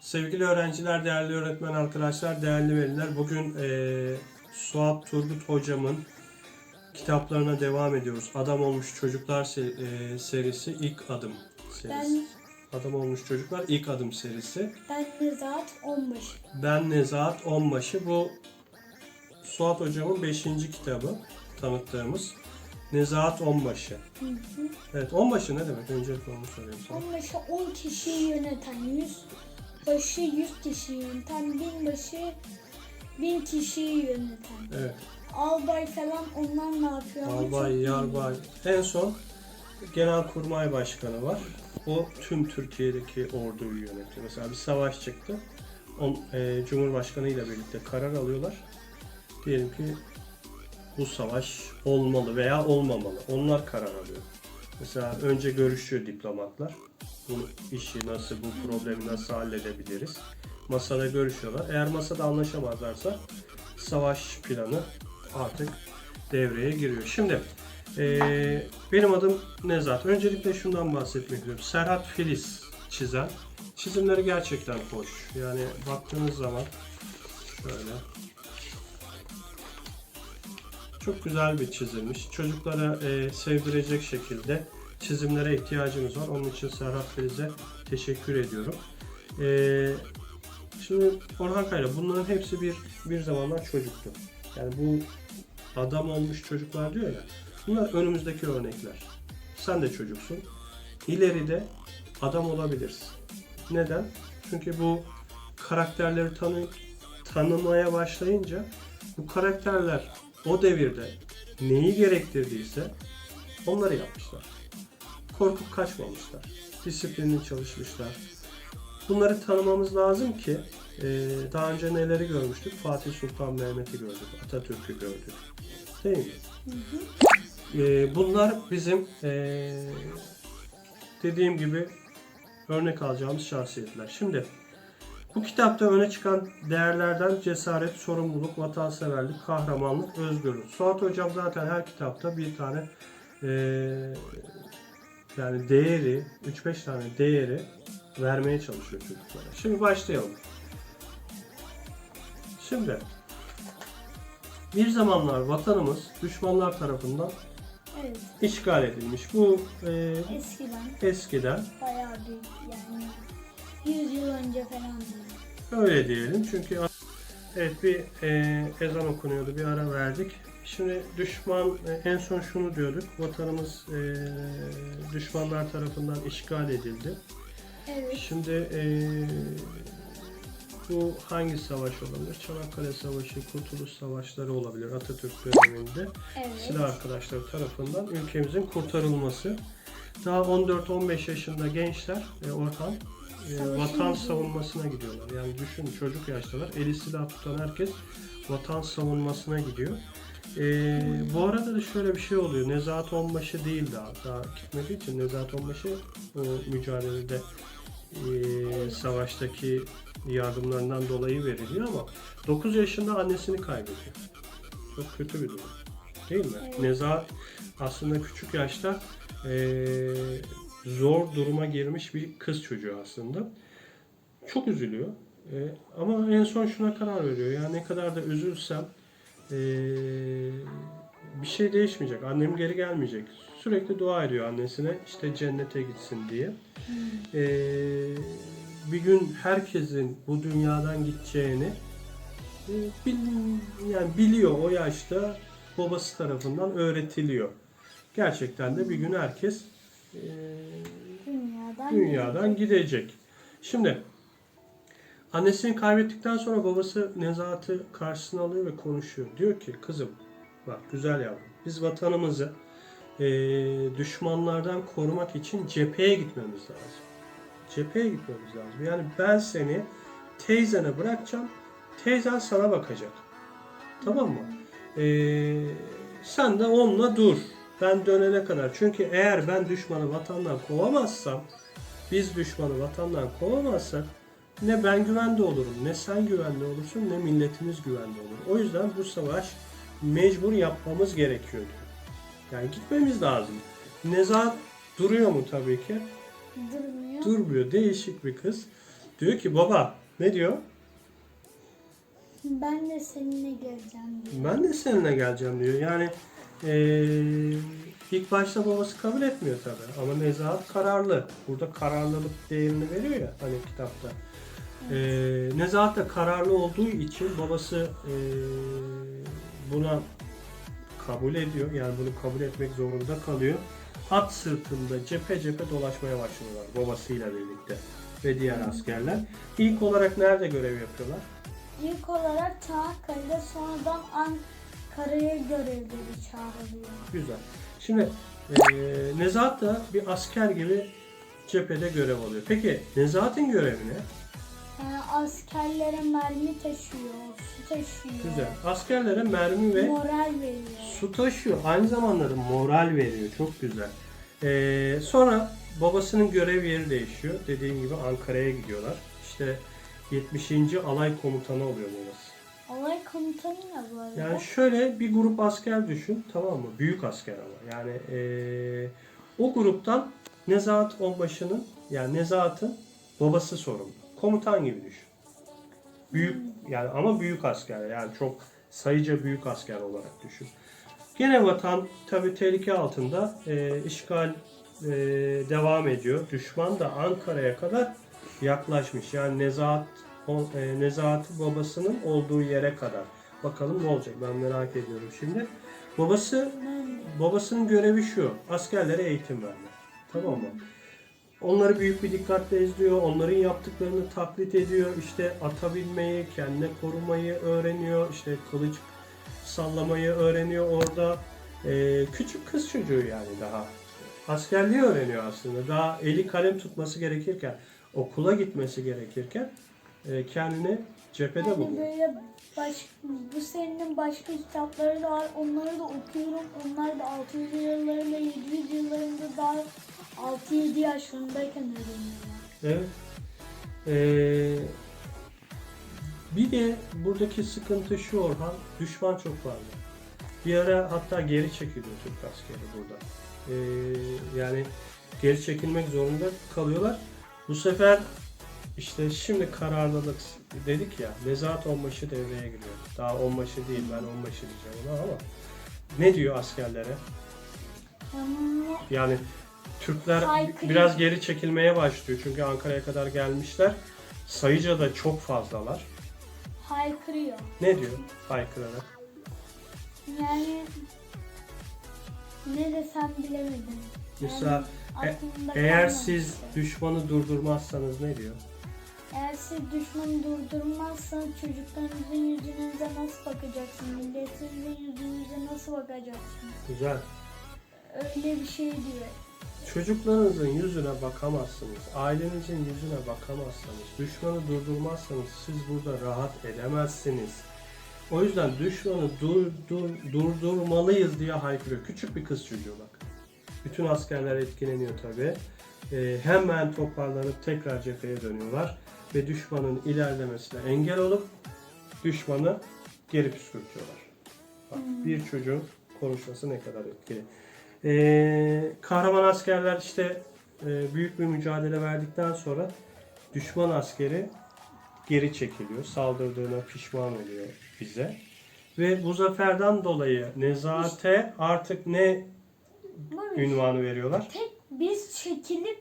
Sevgili öğrenciler, değerli öğretmen arkadaşlar, değerli veliler. Bugün eee Suat Turgut hocamın kitaplarına devam ediyoruz. Adam Olmuş Çocuklar se- eee, serisi ilk adım serisi. Ben Adam Olmuş Çocuklar ilk adım serisi. ben Nezahat Onbaşı. Ben Nezahat Onbaşı. Bu Suat hocamın 5. kitabı tanıttığımız. Nezahat Onbaşı. Hı hı. Evet, onbaşı ne demek? Öncelikle onu sorayım sana. Onbaşı 10 kişiyi yöneten, 100 başı 100 kişiyi yöneten, bin başı 1000 kişiyi yöneten. Evet. Albay falan onlar ne yapıyor? ama Albay, yarbay. En son Genelkurmay Başkanı var. O tüm Türkiye'deki orduyu yönetiyor. Mesela bir savaş çıktı. On, e, Cumhurbaşkanı ile birlikte karar alıyorlar. Diyelim ki bu savaş olmalı veya olmamalı. Onlar karar alıyor. Mesela önce görüşüyor diplomatlar. Bu işi nasıl, bu problemi nasıl halledebiliriz? Masada görüşüyorlar. Eğer masada anlaşamazlarsa savaş planı artık devreye giriyor. Şimdi eee, benim adım Nezat. Öncelikle şundan bahsetmek istiyorum. Serhat Filiz çizen. Çizimleri gerçekten hoş. Yani baktığınız zaman şöyle çok güzel bir çizilmiş. Çocuklara eee, sevdirecek şekilde çizimlere ihtiyacımız var. Onun için Serhat Filiz'e teşekkür ediyorum. Eee, şimdi Orhan Kayra bunların hepsi bir bir zamanlar çocuktu. Yani bu adam olmuş çocuklar diyor ya. Bunlar önümüzdeki örnekler. Sen de çocuksun. İleride adam olabilirsin. Neden? Çünkü bu karakterleri tanı tanımaya başlayınca bu karakterler o devirde neyi gerektirdiyse onları yapmışlar. Korkup kaçmamışlar. Disiplinli çalışmışlar. Bunları tanımamız lazım ki e, daha önce neleri görmüştük? Fatih Sultan Mehmet'i gördük, Atatürk'ü gördük. Değil mi? E, bunlar bizim e, dediğim gibi örnek alacağımız şahsiyetler. Şimdi bu kitapta öne çıkan değerlerden cesaret, sorumluluk, vatanseverlik, kahramanlık, özgürlük. Suat Hocam zaten her kitapta bir tane e, yani değeri, 3-5 tane değeri vermeye çalışıyor çocuklara. Şimdi başlayalım. Şimdi bir zamanlar vatanımız düşmanlar tarafından Evet. işgal edilmiş. Bu e, Eskiden eskiden bayağı bir yani 100 yıl önce falan öyle diyelim çünkü evet bir e, ezan okunuyordu bir ara verdik. Şimdi düşman e, en son şunu diyorduk vatanımız e, düşmanlar tarafından işgal edildi. Evet. Şimdi e, bu hangi savaş olabilir? Çanakkale Savaşı, Kurtuluş Savaşları olabilir Atatürk döneminde. Evet. Silah arkadaşları tarafından ülkemizin kurtarılması. Daha 14-15 yaşında gençler e, Orhan e, Savaşın vatan savunmasına gidiyorlar. Yani düşün çocuk yaştalar. Eli silah tutan herkes vatan savunmasına gidiyor. E, bu arada da şöyle bir şey oluyor. Nezahat Onbaşı değil daha. Daha gitmediği için Nezahat Onbaşı o mücadelede e, savaştaki yardımlarından dolayı veriliyor ama 9 yaşında annesini kaybediyor. Çok kötü bir durum. Değil mi? Nezahat aslında küçük yaşta eee, zor duruma girmiş bir kız çocuğu aslında. Çok üzülüyor. Eee, ama en son şuna karar veriyor. Ya ne kadar da üzülsem eee, bir şey değişmeyecek. Annem geri gelmeyecek. Sürekli dua ediyor annesine işte cennete gitsin diye. Eee, bir gün herkesin bu dünyadan gideceğini e, bil- yani biliyor o yaşta babası tarafından öğretiliyor. Gerçekten de bir gün herkes e, Dünyadan dünyadan gidecek. Şimdi annesini kaybettikten sonra babası Nezahat'ı karşısına alıyor ve konuşuyor. Diyor ki kızım bak güzel yavrum biz vatanımızı e, düşmanlardan korumak için cepheye gitmemiz lazım. Cepheye gitmemiz lazım. Yani ben seni teyzene bırakacağım. Teyzen sana bakacak. Tamam mı? Ee, sen de onunla dur. Ben dönene kadar. Çünkü eğer ben düşmanı vatandan kovamazsam, biz düşmanı vatandan kovamazsak ne ben güvende olurum, ne sen güvende olursun, ne milletimiz güvende olur. O yüzden bu savaş mecbur yapmamız gerekiyor diyor. Yani gitmemiz lazım. Nezahat duruyor mu tabii ki? durmuyor. Durmuyor. Değişik bir kız. Diyor ki baba ne diyor? Ben de seninle geleceğim diyor. Ben de seninle geleceğim diyor. Yani eee, ilk başta babası kabul etmiyor tabii. Ama Nezahat kararlı. Burada kararlılık değerini veriyor ya hani kitapta. Eee Nezahat da kararlı olduğu için babası eee, buna kabul ediyor. Yani bunu kabul etmek zorunda kalıyor. At sırtında cephe cephe dolaşmaya başlıyorlar babasıyla birlikte ve diğer askerler. İlk olarak nerede görev yapıyorlar? İlk olarak Çanakkale'de sonradan Ankara'ya görevleri çağrılıyor. Güzel. Şimdi eee Nezahat da bir asker gibi cephede görev alıyor. Peki Nezahat'ın görevi ne? Yani askerlere mermi taşıyor, su taşıyor. Güzel. Askerlere mermi ve Moral veriyor. su taşıyor. Aynı zamanda da moral veriyor. Çok güzel. Eee, sonra babasının görev yeri değişiyor. Dediğim gibi Ankara'ya gidiyorlar. İşte 70. Alay Komutanı oluyor babası. Alay komutanı ne bu arada? Yani şöyle bir grup asker düşün tamam mı? Büyük asker ama. Yani eee, o gruptan Nezahat Onbaşı'nın yani Nezahat'ın babası sorumlu. Komutan gibi düşün. Büyük yani ama büyük asker yani çok sayıca büyük asker olarak düşün. Gene vatan tabi tehlike altında eee, işgal eee, devam ediyor. Düşman da Ankara'ya kadar yaklaşmış. Yani Nezahat e, Nezahat'ı babasının olduğu yere kadar. Bakalım ne olacak ben merak ediyorum şimdi. Babası babasının görevi şu. Askerlere eğitim vermek. Tamam mı? Onları büyük bir dikkatle izliyor. Onların yaptıklarını taklit ediyor. İşte ata binmeyi, kendine korumayı öğreniyor. İşte kılıç sallamayı öğreniyor orada. Ee, küçük kız çocuğu yani daha. Askerliği öğreniyor aslında. Daha eli kalem tutması gerekirken, okula gitmesi gerekirken e, kendini cephede Yani buluyor. böyle baş, bu serinin başka kitapları da var. Onları da okuyorum. Onlar da 600 yıllarında, 700 yıllarında daha 6-7 yaşlarındayken öğreniyorlar. Evet. Ee, bir de buradaki sıkıntı şu Orhan, düşman çok fazla. Bir ara hatta geri çekiliyor Türk askeri burada. Ee, yani geri çekilmek zorunda kalıyorlar. Bu sefer işte şimdi kararlılık dedik ya, Nezahat Onbaşı devreye giriyor. Daha onbaşı değil, ben onbaşı diyeceğim ona ama ne diyor askerlere? Yani Yani Türkler biraz geri çekilmeye başlıyor çünkü Ankara'ya kadar gelmişler. Sayıca da çok fazlalar. haykırıyor. Ne diyor haykırarak? Yani ne desem bilemedim. Mesela e- aklımda eğer siz düşmanı durdurmazsanız ne diyor? Eğer siz düşmanı durdurmazsanız çocuklarınızın yüzünüze nasıl bakacaksınız? Milletinizin yüzünüze nasıl bakacaksınız? Güzel. Öyle bir şey diyor. Çocuklarınızın yüzüne bakamazsınız. Ailenizin yüzüne bakamazsanız, düşmanı durdurmazsanız siz burada rahat edemezsiniz. O yüzden düşmanı dur, dur, durdurmalıyız diye haykırıyor. Küçük bir kız çocuğu bak. Bütün askerler etkileniyor tabi. hemen toparlanıp tekrar cepheye dönüyorlar. Ve düşmanın ilerlemesine engel olup düşmanı geri püskürtüyorlar. Bak bir çocuğun konuşması ne kadar etkili. Ee, kahraman askerler işte e, büyük bir mücadele verdikten sonra düşman askeri geri çekiliyor. Saldırdığına pişman oluyor bize. Ve bu zaferden dolayı Nezahat'e artık ne Barış, ünvanı veriyorlar? tek biz çekilip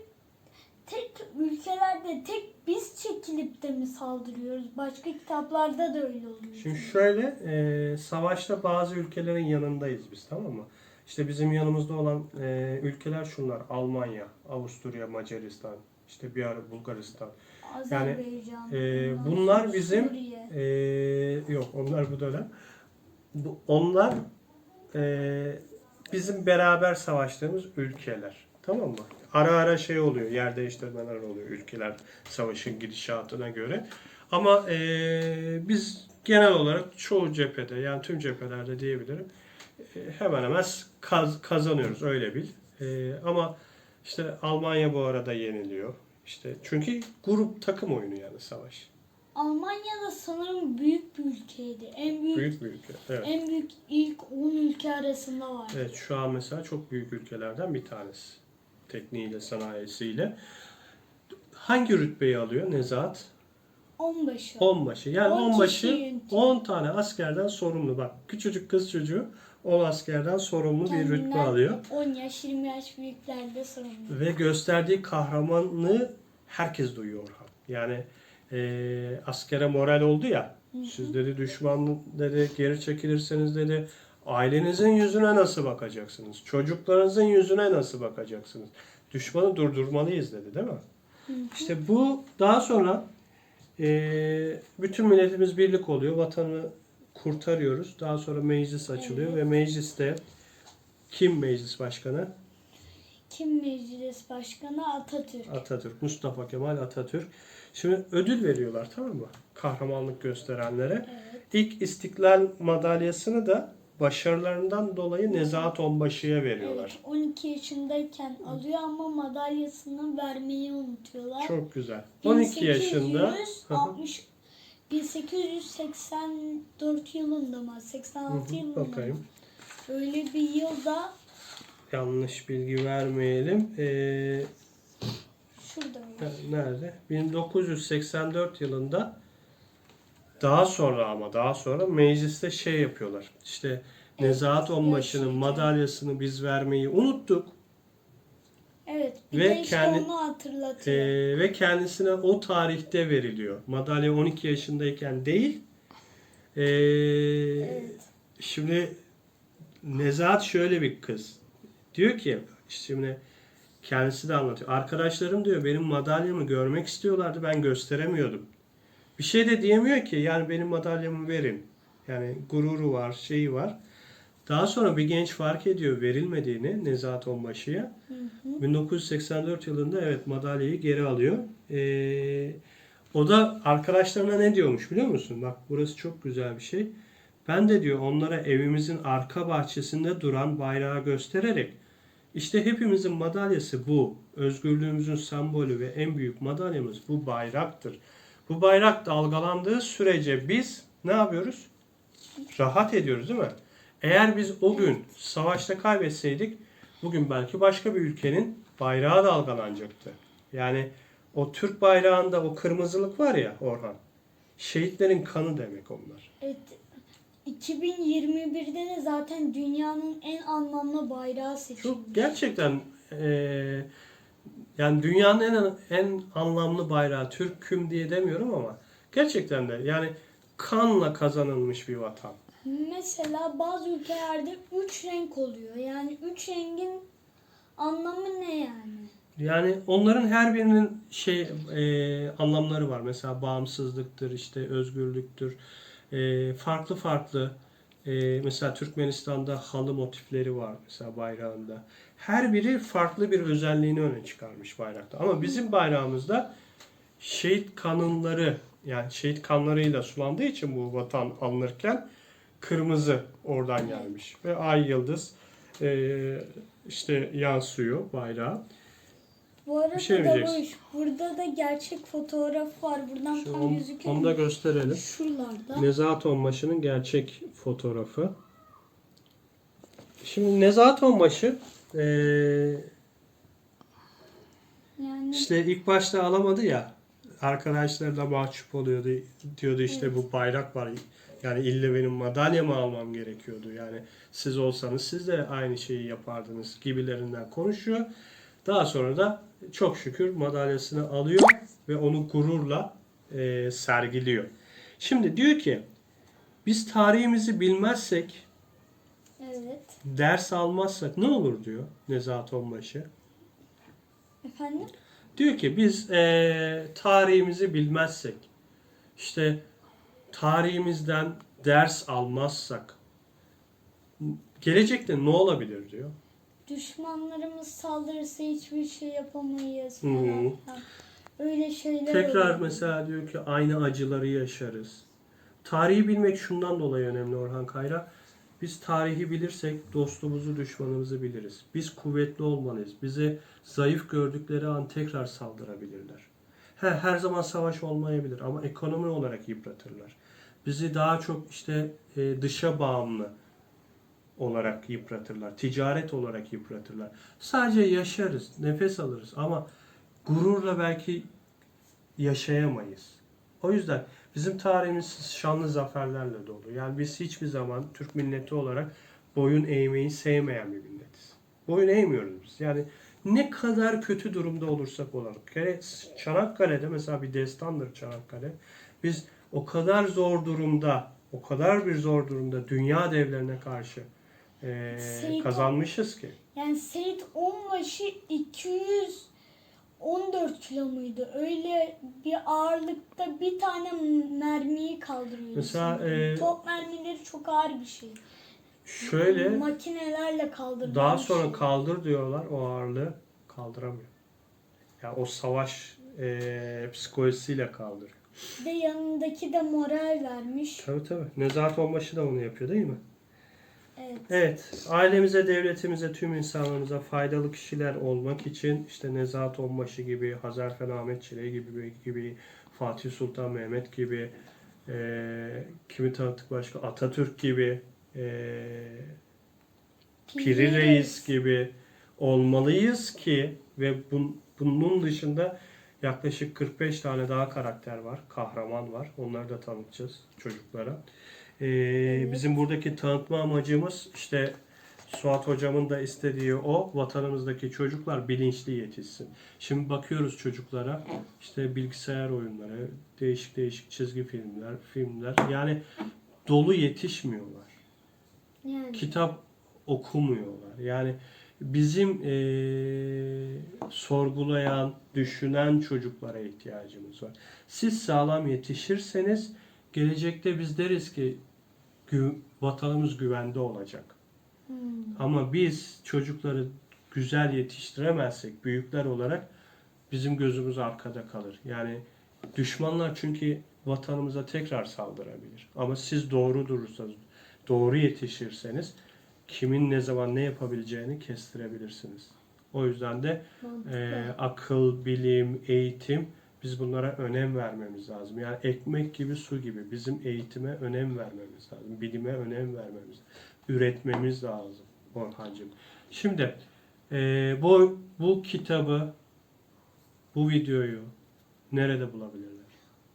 ülkelerde tek biz çekilip de mi saldırıyoruz? Başka kitaplarda da öyle oluyor. Şimdi şöyle, e, savaşta bazı ülkelerin yanındayız biz tamam mı? İşte bizim yanımızda olan e, ülkeler şunlar. Almanya, Avusturya, Macaristan, işte bir ara Bulgaristan. Azerbaycan. e, ondan bunlar bizim-. Ee, yok onlar bu dönem. Bu, onlar e, bizim beraber savaştığımız ülkeler. Tamam mı? Ara ara şey oluyor, yer değiştirmeler oluyor ülkeler savaşın gidişatına göre. Ama e, biz genel olarak çoğu cephede, yani tüm cephelerde diyebilirim, e, hemen hemen kaz- kazanıyoruz öyle bil. E, ama işte Almanya bu arada yeniliyor. İşte çünkü grup takım oyunu yani savaş. Almanya'da sanırım büyük bir ülkeydi. En büyük, Büyük bir ülke. Evet. en büyük ilk 10 ülke arasında var. Evet şu an mesela çok büyük ülkelerden bir tanesi. Tekniğiyle, sanayisiyle. hangi rütbeyi alıyor Nezahat? Onbaşı. Onbaşı. Yani On onbaşı kişi 10 tane askerden sorumlu. Bak küçücük kız çocuğu 10 askerden sorumlu bir rütbe Kendinden alıyor. 10 yaş 20 yaş büyüklerde sorumlu. Ve gösterdiği kahramanlığı herkes duyuyor Orhan. Yani eee, askere moral oldu ya. Siz dedi düşman dedi geri çekilirseniz dedi ailenizin yüzüne nasıl bakacaksınız? Çocuklarınızın yüzüne nasıl bakacaksınız? Düşmanı durdurmalıyız dedi değil mi? İşte bu daha sonra eee, bütün milletimiz birlik oluyor. Vatanı kurtarıyoruz. Daha sonra meclis açılıyor ve mecliste kim meclis başkanı? Kim meclis başkanı? Atatürk. Atatürk, Mustafa Kemal Atatürk. Şimdi ödül veriyorlar tamam mı? Kahramanlık gösterenlere. Evet. İlk İstiklal madalyasını da başarılarından dolayı Nezahat Onbaşı'ya veriyorlar. Evet, 12 yaşındayken alıyor ama madalyasını vermeyi unutuyorlar. Çok güzel. 12 yaşında. Hı hı. 1860 1884 yılında mı? 86 Hı hı, yılında mı? Bakayım. Öyle bir yılda Yanlış bilgi vermeyelim. Ee, şurada mı? nerede? 1984 yılında daha sonra ama daha sonra mecliste şey yapıyorlar. İşte Nezahat Onbaşı'nın madalyasını biz vermeyi unuttuk. Evet. Bir Ve de işte kendi- onu hatırlatıyor. Ee, ve kendisine o tarihte veriliyor. Madalya 12 yaşındayken değil. Ee, evet. Şimdi Nezahat şöyle bir kız. Diyor ki işte şimdi kendisi de anlatıyor. Arkadaşlarım diyor benim madalyamı görmek istiyorlardı ben gösteremiyordum. Bir şey de diyemiyor ki yani benim madalyamı verin. Yani gururu var, şeyi var. Daha sonra bir genç fark ediyor verilmediğini Nezahat Onbaşı'ya. Hı hı. 1984 yılında evet madalyayı geri alıyor. Ee, o da arkadaşlarına ne diyormuş biliyor musun? Bak burası çok güzel bir şey. Ben de diyor onlara evimizin arka bahçesinde duran bayrağı göstererek işte hepimizin madalyası bu. Özgürlüğümüzün sembolü ve en büyük madalyamız bu bayraktır. Bu bayrak dalgalandığı sürece biz ne yapıyoruz? Rahat ediyoruz değil mi? Eğer biz o gün savaşta kaybetseydik bugün belki başka bir ülkenin bayrağı dalgalanacaktı. Yani o Türk bayrağında o kırmızılık var ya Orhan. Şehitlerin kanı demek onlar. Evet. 2021'de de zaten dünyanın en anlamlı bayrağı seçildi. Çok gerçekten eee, yani dünyanın en en anlamlı bayrağı Türk'üm diye demiyorum ama gerçekten de yani kanla kazanılmış bir vatan. Mesela bazı ülkelerde 3 renk oluyor. Yani 3 rengin anlamı ne yani? Yani onların her birinin şey e, anlamları var. Mesela bağımsızlıktır, işte özgürlüktür. E, farklı farklı. E, mesela Türkmenistan'da halı motifleri var mesela bayrağında. Her biri farklı bir özelliğini öne çıkarmış bayrakta. Ama bizim bayrağımızda şehit kanunları yani şehit kanlarıyla sulandığı için bu vatan alınırken kırmızı oradan gelmiş. Ve ay yıldız e, işte yansıyor bayrağa. Bu arada Bir şey da diyeceksin? Burada da gerçek fotoğraf var. Buradan Şu tam on- gözüküyor. onu da gösterelim. Şuralarda. Nezahat Onbaşı'nın gerçek fotoğrafı. Şimdi Nezahat Onbaşı eee Yani işte ilk başta alamadı ya arkadaşları da mahcup oluyordu. Diyordu işte bu bayrak var. Yani ille benim madalyamı almam gerekiyordu. Yani siz olsanız siz de aynı şeyi yapardınız gibilerinden konuşuyor. Daha sonra da çok şükür madalyasını alıyor ve onu gururla eee, sergiliyor. Şimdi diyor ki biz tarihimizi bilmezsek, evet. ders almazsak ne olur diyor Nezahat Onbaşı. Efendim? Diyor ki biz eee, tarihimizi bilmezsek, işte tarihimizden ders almazsak gelecekte ne olabilir diyor. Düşmanlarımız saldırırsa hiçbir şey yapamayız falan. Ha, Öyle şeyler Tekrar oluyor. mesela diyor ki aynı acıları yaşarız. Tarihi bilmek şundan dolayı önemli Orhan Kayra. Biz tarihi bilirsek dostumuzu, düşmanımızı biliriz. Biz kuvvetli olmalıyız. Bizi zayıf gördükleri an tekrar saldırabilirler. He, her zaman savaş olmayabilir ama ekonomi olarak yıpratırlar. Bizi daha çok işte e, dışa bağımlı olarak yıpratırlar. Ticaret olarak yıpratırlar. Sadece yaşarız, nefes alırız ama gururla belki yaşayamayız. O yüzden bizim tarihimiz şanlı zaferlerle dolu. Yani biz hiçbir zaman Türk milleti olarak boyun eğmeyi sevmeyen bir milletiz. Boyun eğmiyoruz biz. Yani ne kadar kötü durumda olursak olalım. Kere Çanakkale'de mesela bir destandır Çanakkale. Biz o kadar zor durumda, o kadar bir zor durumda dünya devlerine karşı e, Seyit- kazanmışız ki. Yani Seyit Onbaşı 214 kilo muydu? Öyle bir ağırlıkta bir tane mermiyi kaldırıyor. Mesela, e, Top mermileri çok ağır bir şey. Şöyle Makinelerle kaldırıyor. Daha sonra kaldır diyorlar o ağırlığı kaldıramıyor. Ya o savaş e, psikolojisiyle kaldırıyor. Bir de yanındaki de moral vermiş. Tabii tabii. Nezahat Onbaşı da onu yapıyor değil mi? Evet. Evet. Ailemize, devletimize, tüm insanlarımıza faydalı kişiler olmak için işte Nezahat Onbaşı gibi, Hazarfen Ahmet Çelebi gibi, gibi Fatih Sultan Mehmet gibi, e, kimi tanıttık başka Atatürk gibi, e, Piri Reis gibi olmalıyız ki ve bun, bunun dışında yaklaşık 45 tane daha karakter var, kahraman var. Onları da tanıtacağız çocuklara. Ee, Bizim buradaki tanıtma amacımız işte Suat hocamın da istediği o vatanımızdaki çocuklar bilinçli yetişsin. Şimdi bakıyoruz çocuklara işte bilgisayar oyunları, değişik değişik çizgi filmler, filmler yani dolu yetişmiyorlar Yani kitap okumuyorlar. Yani bizim eee, sorgulayan, düşünen çocuklara ihtiyacımız var. Siz sağlam yetişirseniz gelecekte biz deriz ki gü- vatanımız güvende olacak. hmm, Ama biz çocukları güzel yetiştiremezsek büyükler olarak bizim gözümüz arkada kalır. Yani düşmanlar çünkü vatanımıza tekrar saldırabilir. Ama siz doğru durursanız, doğru yetişirseniz kimin ne zaman ne yapabileceğini kestirebilirsiniz. O yüzden de mantıklı. e, akıl, bilim, eğitim biz bunlara önem vermemiz lazım. Yani ekmek gibi su gibi bizim eğitime önem vermemiz lazım. Bilime önem vermemiz üretmemiz lazım Orhancığım. Şimdi e, bu bu kitabı bu videoyu nerede bulabilirler?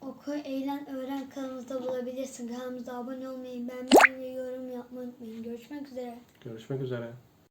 Oku, eğlen, öğren kanalımızda bulabilirsin. Kanalımıza abone olmayı, beğenmeyi ve yorum yapmayı unutmayın. Görüşmek üzere. Görüşmek üzere.